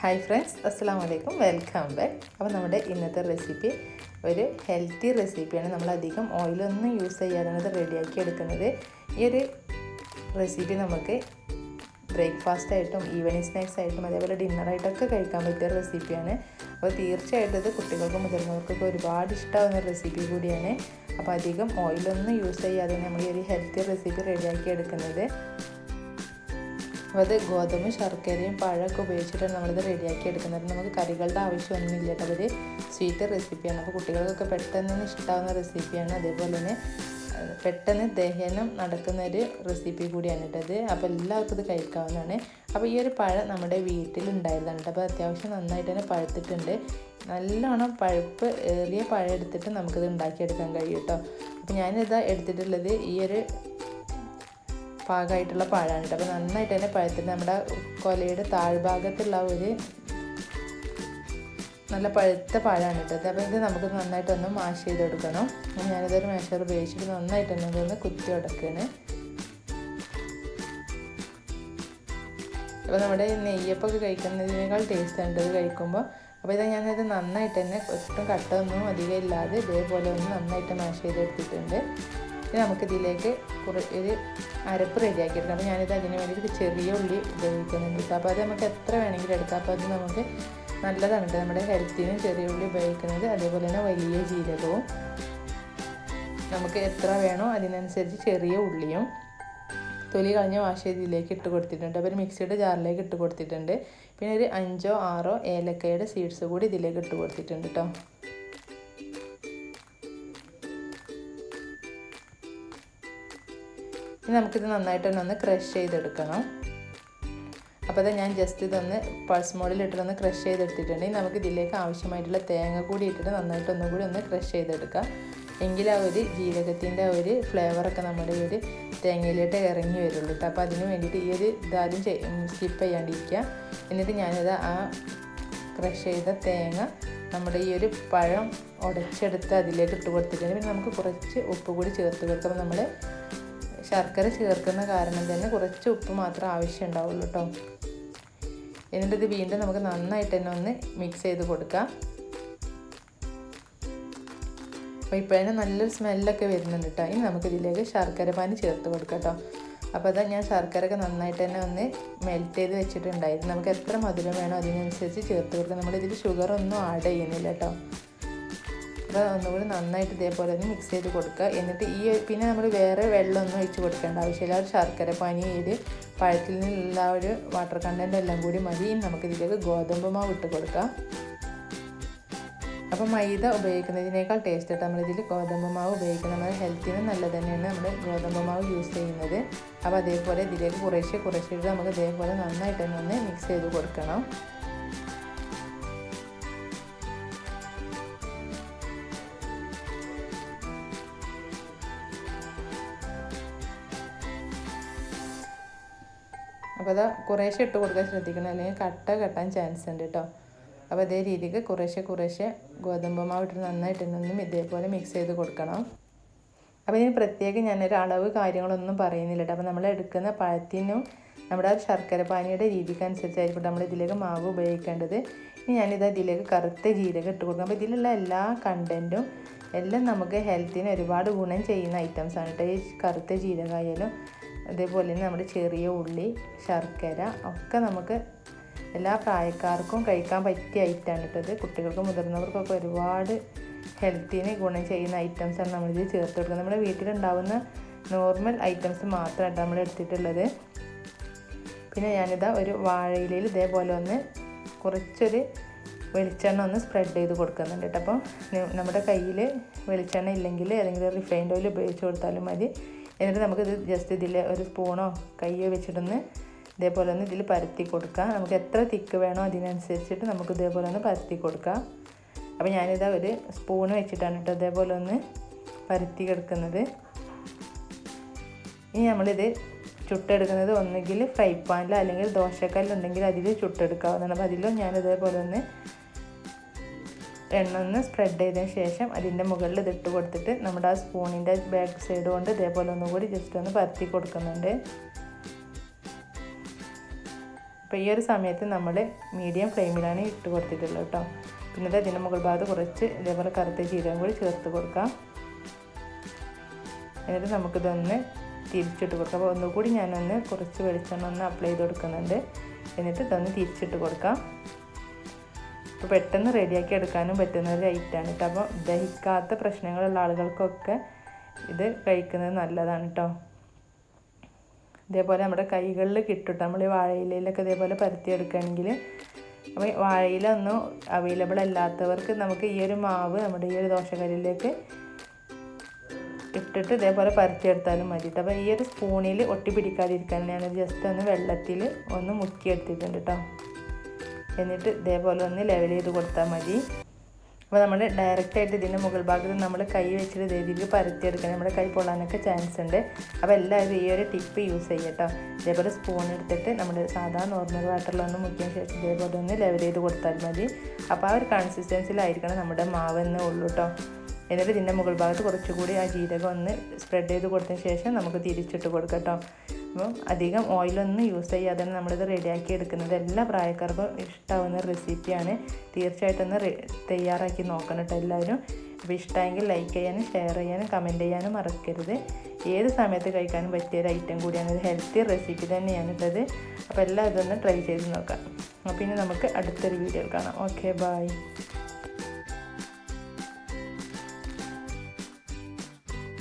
Hi friends അസ്സാം വലൈക്കും welcome back അപ്പോൾ നമ്മുടെ ഇന്നത്തെ റെസിപ്പി ഒരു ഹെൽത്തി റെസിപ്പിയാണ് നമ്മൾ അധികം ഓയിലൊന്നും യൂസ് ചെയ്യാതെ റെഡിയാക്കി എടുക്കുന്നത്. ഈ ഒരു റെസിപ്പി നമുക്ക് ബ്രേക്ക്ഫാസ്റ്റ് ആയിട്ടും ഈവനിങ് സ്നാക്സ് ആയിട്ടും അതേപോലെ ഡിന്നറായിട്ടൊക്കെ കഴിക്കാൻ പറ്റിയ റെസിപ്പിയാണ് അപ്പോൾ തീർച്ചയായിട്ടും ഇത് കുട്ടികൾക്കും മുതിർന്നവർക്കൊക്കെ ഒരുപാട് ഇഷ്ടമാവുന്ന റെസിപ്പി കൂടിയാണ്. അപ്പോൾ അധികം ഓയിലൊന്നും യൂസ് ചെയ്യാതെ നമ്മൾ ഈ ഒരു ഹെൽത്തി റെസിപ്പി റെഡിയാക്കി എടുക്കുന്നത്. അപ്പോൾ അത് ഗോതമ്പ് ശർക്കരയും പഴമൊക്കെ ഉപയോഗിച്ചിട്ടാണ് നമ്മളിത് റെഡിയാക്കി എടുക്കുന്നത്. നമുക്ക് കറികളുടെ ആവശ്യമൊന്നുമില്ല കേട്ടോ. അതൊരു സ്വീറ്റ് റെസിപ്പിയാണ്. അപ്പോൾ കുട്ടികൾക്കൊക്കെ പെട്ടെന്ന് ഇഷ്ടമാവുന്ന റെസിപ്പിയാണ്. അതേപോലെ തന്നെ പെട്ടെന്ന് ദഹനം നടക്കുന്ന ഒരു റെസിപ്പി കൂടിയാണ് കേട്ടത് അപ്പോൾ എല്ലാവർക്കും ഇത് കഴിക്കാവുന്നതാണ്. അപ്പോൾ ഈ ഒരു പഴം നമ്മുടെ വീട്ടിലുണ്ടായതാണ് അപ്പോൾ അത്യാവശ്യം നന്നായിട്ട് തന്നെ പഴുത്തിട്ടുണ്ട്. നല്ലോണം പഴുപ്പ് ഏറിയ പഴം എടുത്തിട്ട് നമുക്കിത് ഉണ്ടാക്കിയെടുക്കാൻ കഴിയും കേട്ടോ. അപ്പോൾ ഞാനിതാ എടുത്തിട്ടുള്ളത് ഈ ഒരു പാകമായിട്ടുള്ള പഴമാണ് കേട്ടോ. അപ്പോൾ നന്നായിട്ട് തന്നെ പഴുത്തിട്ട് നമ്മുടെ കൊലയുടെ താഴ്ഭാഗത്തുള്ള ഒരു നല്ല പഴുത്ത പഴമാണ് കേട്ടത് അപ്പോൾ ഇത് നമുക്ക് നന്നായിട്ടൊന്ന് മാഷ് ചെയ്ത് കൊടുക്കണം. ഞാനിതൊരു മാഷർ ഉപയോഗിച്ചിട്ട് നന്നായിട്ട് തന്നെ ഇതൊന്ന് കുത്തി ഉടക്കുകയാണ് അപ്പോൾ നമ്മുടെ നെയ്യപ്പൊക്കെ കഴിക്കുന്നതിനേക്കാൾ ടേസ്റ്റ് ഉണ്ട് ഇത് കഴിക്കുമ്പോൾ അപ്പോൾ ഇത് ഞാനത് നന്നായിട്ട് തന്നെ ഒട്ടും കട്ടൊന്നും അധികം ഇല്ലാതെ ഇതേപോലെ ഒന്ന് നന്നായിട്ട് മാഷ് ചെയ്തെടുത്തിട്ടുണ്ട് ഇനി നമുക്കിതിലേക്ക് കുറേ ഒരു അരപ്പ് റെഡിയാക്കി എടുക്കാം അപ്പോൾ ഞാനിത് അതിന് വേണ്ടിയിട്ട് ചെറിയ ഉള്ളി ഉപയോഗിക്കുന്നുണ്ട് അപ്പോൾ അത് നമുക്ക് എത്ര വേണമെങ്കിലും എടുക്കാം. അപ്പോൾ അത് നമുക്ക് നല്ലതാണ് കേട്ടോ. നമ്മുടെ ഹെൽത്തിനും ചെറിയ ഉള്ളി ഉപയോഗിക്കുന്നത്. അതേപോലെ തന്നെ വലിയ ജീരകവും. നമുക്ക് എത്ര വേണോ അതിനനുസരിച്ച് ചെറിയ ഉള്ളിയും തൊലി കളഞ്ഞ വാഷ് ചെയ്ത് ഇതിലേക്ക് ഇട്ട് കൊടുത്തിട്ടുണ്ട്. അപ്പോൾ ഒരു മിക്സിയുടെ ജാറിലേക്ക് ഇട്ട് കൊടുത്തിട്ടുണ്ട്. പിന്നെ ഒരു അഞ്ചോ ആറോ ഏലക്കയുടെ സീഡ്സ് കൂടി ഇതിലേക്ക് ഇട്ട് കൊടുത്തിട്ടുണ്ട് കേട്ടോ. ഇനി നമുക്കിത് നന്നായിട്ട് തന്നെ ഒന്ന് ക്രഷ് ചെയ്തെടുക്കണം. അപ്പോൾ അത് ഞാൻ ജസ്റ്റ് ഇതൊന്ന് പൾസ് മോഡിൽ ഇട്ടിട്ടൊന്ന് ക്രഷ് ചെയ്തെടുത്തിട്ടുണ്ട്. നമുക്ക് ഇതിലേക്ക് ആവശ്യമായിട്ടുള്ള തേങ്ങ കൂടി ഇട്ടിട്ട് നന്നായിട്ട് ഒന്നും കൂടി ഒന്ന് ക്രഷ് ചെയ്തെടുക്കാം. എങ്കിൽ ആ ഒരു ജീരകത്തിന്റെ ഒരു ഫ്ലേവറൊക്കെ നമ്മുടെ ഒരു തേങ്ങയിലോട്ട് ഇറങ്ങി വരുള്ളൂ കേട്ടോ അപ്പോൾ അതിന് വേണ്ടിയിട്ട് ഈ ഒരു ഇതാദ്യം സ്കിപ്പ് ചെയ്യാണ്ടിരിക്കുക. എന്നിട്ട് ഞാനിത് ആ ക്രഷ് ചെയ്ത തേങ്ങ നമ്മുടെ ഈ ഒരു പഴം ഉടച്ചെടുത്ത് അതിലേക്ക് ഇട്ട് കൊടുത്തിട്ടുണ്ട്. പിന്നെ നമുക്ക് കുറച്ച് ഉപ്പ് കൂടി ചേർത്ത് കൊടുക്കുമ്പോൾ നമ്മൾ ശർക്കര ചേർക്കുന്ന കാരണം തന്നെ കുറച്ച് ഉപ്പ് മാത്രം ആവശ്യം ഉണ്ടാവുള്ളൂ കേട്ടോ എന്നിട്ടിത് വീണ്ടും നമുക്ക് നന്നായിട്ട് തന്നെ ഒന്ന് മിക്സ് ചെയ്ത് കൊടുക്കാം. അപ്പോൾ ഇപ്പോഴേ നല്ലൊരു സ്മെല്ലൊക്കെ വരുന്നുണ്ട് കേട്ടോ ഇനി നമുക്ക് ഇതിലേക്ക് ശർക്കര പാനി ചേർത്ത് കൊടുക്കാം കേട്ടോ അപ്പോൾ അതാ ഞാൻ ശർക്കരയൊക്കെ നന്നായിട്ട് തന്നെ ഒന്ന് മെൽറ്റ് ചെയ്ത് വെച്ചിട്ടുണ്ടായിരുന്നു. നമുക്ക് എത്ര മധുരം വേണോ അതിനനുസരിച്ച് ചേർത്ത് കൊടുക്കാം. നമ്മളിതിൽ ഷുഗറൊന്നും ആഡ് ചെയ്യുന്നില്ല കേട്ടോ ഒന്നുകൂടി നന്നായിട്ട് ഇതേപോലെ ഒന്ന് മിക്സ് ചെയ്ത് കൊടുക്കുക. എന്നിട്ട് ഈ പിന്നെ നമ്മൾ വേറെ വെള്ളമൊന്നും ഒഴിച്ച് കൊടുക്കേണ്ട ആവശ്യമില്ല. ഒരു ശർക്കര പനി ഇത് പഴത്തിൽ നിന്നുള്ള ഒരു വാട്ടർ കണ്ടന്റ് എല്ലാം കൂടി മതി. നമുക്കിതിലേക്ക് ഗോതമ്പ് മാവ് ഇട്ട് കൊടുക്കാം. അപ്പോൾ മൈദ ഉപയോഗിക്കുന്നതിനേക്കാൾ ടേസ്റ്റ് ആയിട്ട് നമ്മളിതിൽ ഗോതമ്പ് മാവ് ഉപയോഗിക്കുന്നത് നമ്മുടെ ഹെൽത്തിന് നല്ലത് തന്നെയാണ് നമ്മൾ ഗോതമ്പ് മാവ് യൂസ് ചെയ്യുന്നത്. അപ്പോൾ അതേപോലെ ഇതിലേക്ക് കുറേശ്ശെ കുറേശ്ശെ നമുക്ക് ഇതേപോലെ നന്നായിട്ട് തന്നെ മിക്സ് ചെയ്ത് കൊടുക്കണം. അപ്പോൾ അത് കുറേശ്ശെ ഇട്ട് കൊടുക്കാൻ ശ്രദ്ധിക്കണം. അല്ലെങ്കിൽ കട്ട കെട്ടാൻ ചാൻസ് ഉണ്ട് കേട്ടോ അപ്പോൾ അതേ രീതിക്ക് കുറേശ്ശെ കുറേശ്ശെ ഗോതമ്പ് മാവ് ഇട്ട് നന്നായിട്ട് നിന്നും ഇതേപോലെ മിക്സ് ചെയ്ത് കൊടുക്കണം. അപ്പോൾ ഇതിന് പ്രത്യേകം ഞാനൊരു അളവ് കാര്യങ്ങളൊന്നും പറയുന്നില്ല കേട്ടോ അപ്പോൾ നമ്മൾ എടുക്കുന്ന പഴത്തിനും നമ്മുടെ ശർക്കര പാനിയുടെ രീതിക്കനുസരിച്ചായിരിക്കും നമ്മൾ ഇതിലേക്ക് മാവ് ഉപയോഗിക്കേണ്ടത്. ഇനി ഞാനിത് അതിലേക്ക് കറുത്ത ജീരകം ഇട്ട് കൊടുക്കും. അപ്പോൾ ഇതിലുള്ള എല്ലാ കണ്ടന്റും എല്ലാം നമുക്ക് ഹെൽത്തിന് ഒരുപാട് ഗുണം ചെയ്യുന്ന ഐറ്റംസ് ആണ് കേട്ടോ ഈ കറുത്ത ജീരകമായാലും അതേപോലെ തന്നെ നമ്മുടെ ചെറിയ ഉള്ളി ശർക്കര ഒക്കെ നമുക്ക് എല്ലാ പ്രായക്കാർക്കും കഴിക്കാൻ പറ്റിയ ഐറ്റമാണ് കേട്ടത് കുട്ടികൾക്കും മുതിർന്നവർക്കൊക്കെ ഒരുപാട് ഹെൽത്തിന് ഗുണം ചെയ്യുന്ന ഐറ്റംസാണ് നമ്മളിത് ചേർത്ത് കൊടുക്കുന്നത്. നമ്മുടെ വീട്ടിലുണ്ടാവുന്ന നോർമൽ ഐറ്റംസ് മാത്രമായിട്ട് നമ്മൾ എടുത്തിട്ടുള്ളത്. പിന്നെ ഞാനിതാ ഒരു വാഴയിലയിൽ ഇതേപോലെ ഒന്ന് കുറച്ചൊരു വെളിച്ചെണ്ണ ഒന്ന് സ്പ്രെഡ് ചെയ്ത് കൊടുക്കുന്നുണ്ട് കേട്ടോ. അപ്പം നമ്മുടെ കയ്യിൽ വെളിച്ചെണ്ണ ഇല്ലെങ്കിൽ ഏതെങ്കിലും റിഫൈൻഡ് ഓയിൽ ഉപയോഗിച്ച് കൊടുത്താലും മതി. എന്നിട്ട് നമുക്കിത് ജസ്റ്റ് ഇതിൽ ഒരു സ്പൂണോ കയ്യോ വെച്ചിട്ടൊന്ന് ഇതേപോലെ ഒന്ന് ഇതിൽ പരത്തി കൊടുക്കുക നമുക്ക് എത്ര തിക്ക് വേണോ അതിനനുസരിച്ചിട്ട് നമുക്ക് ഇതേപോലെ ഒന്ന് പരത്തി കൊടുക്കാം. അപ്പോൾ ഞാനിതാ ഒരു സ്പൂൺ വെച്ചിട്ടാണ് കേട്ടോ ഇതേപോലെ ഒന്ന് പരത്തി കിടക്കുന്നത് ഇനി നമ്മളിത് ചുട്ടെടുക്കുന്നത് ഒന്നുകിൽ ഫ്രൈ പാനിലോ അല്ലെങ്കിൽ ദോശക്കല്ലുണ്ടെങ്കിൽ അതിൽ ചുട്ടെടുക്കാവുന്നതാണ്. അപ്പോൾ അതിലും ഞാൻ ഇതേപോലെ ഒന്ന് എണ്ണ ഒന്ന് സ്പ്രെഡ് ചെയ്തതിന് ശേഷം അതിന്റെ മുകളിൽ ഇതിട്ട് കൊടുത്തിട്ട് നമ്മുടെ ആ സ്പൂണിന്റെ ബാക്ക് സൈഡ് കൊണ്ട് ഇതേപോലെ ഒന്നുകൂടി ജസ്റ്റ് ഒന്ന് പരത്തി കൊടുക്കുന്നുണ്ട്. അപ്പോൾ ഈ ഒരു സമയത്ത് നമ്മൾ മീഡിയം ഫ്ലെയിമിലാണ് ഇട്ട് കൊടുത്തിട്ടുള്ളത് കേട്ടോ. പിന്നീട് അതിന്റെ മുകൾ ഭാഗത്ത് കുറച്ച് ഇതേപോലെ കറുത്ത ജീരകം കൂടി ചേർത്ത് കൊടുക്കാം. എന്നിട്ട് നമുക്കിതൊന്ന് തിരിച്ചിട്ട് കൊടുക്കാം. അപ്പോൾ ഒന്നുകൂടി ഞാനൊന്ന് കുറച്ച് വെളിച്ചെണ്ണ ഒന്ന് അപ്ലൈ ചെയ്ത് കൊടുക്കുന്നുണ്ട്. എന്നിട്ട് ഇതൊന്ന് തിരിച്ചിട്ട് കൊടുക്കാം. അപ്പോൾ പെട്ടെന്ന് റെഡിയാക്കി എടുക്കാനും പറ്റുന്ന ഒരു ഐറ്റാണ് കേട്ടോ അപ്പോൾ ദഹിക്കാത്ത പ്രശ്നങ്ങളുള്ള ആളുകൾക്കൊക്കെ ഇത് കഴിക്കുന്നത് നല്ലതാണ് കേട്ടോ ഇതേപോലെ നമ്മുടെ കൈകളിൽ കിട്ടും നമ്മൾ ഈ വാഴയിലയിലൊക്കെ ഇതേപോലെ പരത്തിയെടുക്കുകയാണെങ്കിൽ അപ്പോൾ വാഴയില ഒന്നും അവൈലബിൾ അല്ലാത്തവർക്ക് നമുക്ക് ഈ ഒരു മാവ് നമ്മുടെ ഈ ഒരു ദോശകല്ലിലേക്ക് ഇട്ടിട്ട് ഇതേപോലെ പരത്തിയെടുത്താലും മതി കേട്ടോ അപ്പോൾ ഈ ഒരു സ്പൂണിൽ ഒട്ടി പിടിക്കാതിരിക്കാൻ ഞാൻ ജസ്റ്റ് ഒന്ന് വെള്ളത്തിൽ ഒന്ന് മുക്കി എടുത്തിട്ടുണ്ട് കേട്ടോ എന്നിട്ട് ഇതേപോലെ ഒന്ന് ലെവൽ ചെയ്ത് കൊടുത്താൽ മതി. അപ്പോൾ നമ്മൾ ഡയറക്റ്റായിട്ട് ഇതിന്റെ മുകൾ ഭാഗത്ത് നമ്മൾ കൈ വെച്ചിട്ട് ഇതേ രീതിയിൽ പരത്തിയെടുക്കണം. നമ്മുടെ കൈ പൊള്ളാനൊക്കെ ചാൻസ് ഉണ്ട്. അപ്പോൾ എല്ലാവരും ഈ ഒരു ടിപ്പ് യൂസ് ചെയ്യട്ടോ ഇതേപോലെ സ്പൂൺ എടുത്തിട്ട് നമ്മൾ സാധാ നോർമൽ വാട്ടറിലൊന്ന് മുക്കിയതിന് ശേഷം ഇതേപോലെ ഒന്ന് ലെവൽ ചെയ്ത് കൊടുത്താൽ മതി. അപ്പോൾ ആ ഒരു കൺസിസ്റ്റൻസിലായിരിക്കണം നമ്മുടെ മാവ് എന്നേ ഉള്ളൂ കേട്ടോ എന്നിട്ട് ഇതിന്റെ മുകൾ ഭാഗത്ത് കുറച്ചുകൂടി ആ ജീരകം ഒന്ന് സ്പ്രെഡ് ചെയ്ത് കൊടുത്തതിന് ശേഷം നമുക്ക് തിരിച്ചിട്ട് കൊടുക്കാം അപ്പം അധികം ഓയിലൊന്നും യൂസ് ചെയ്യാതെ തന്നെ നമ്മളിത് റെഡിയാക്കി എടുക്കുന്നത്. എല്ലാ പ്രായക്കാർക്കും ഇഷ്ടമാവുന്ന റെസിപ്പിയാണ് തീർച്ചയായിട്ടും ഒന്ന് തയ്യാറാക്കി നോക്കണം കേട്ടോ എല്ലാവരും. അപ്പോൾ ഇഷ്ടമെങ്കിൽ ലൈക്ക് ചെയ്യാനും ഷെയർ ചെയ്യാനും കമന്റ് ചെയ്യാനും മറക്കരുത്. ഏത് സമയത്ത് കഴിക്കാനും പറ്റിയ ഒരു ഐറ്റം കൂടിയാണ്. ഒരു ഹെൽത്തി റെസിപ്പി തന്നെയാണ് ഉള്ളത്. അപ്പോൾ എല്ലാം ഇതൊന്ന് ട്രൈ ചെയ്ത് നോക്കാം. അപ്പോൾ ഇനി നമുക്ക് അടുത്തൊരു വീഡിയോ കാണാം. Okay bye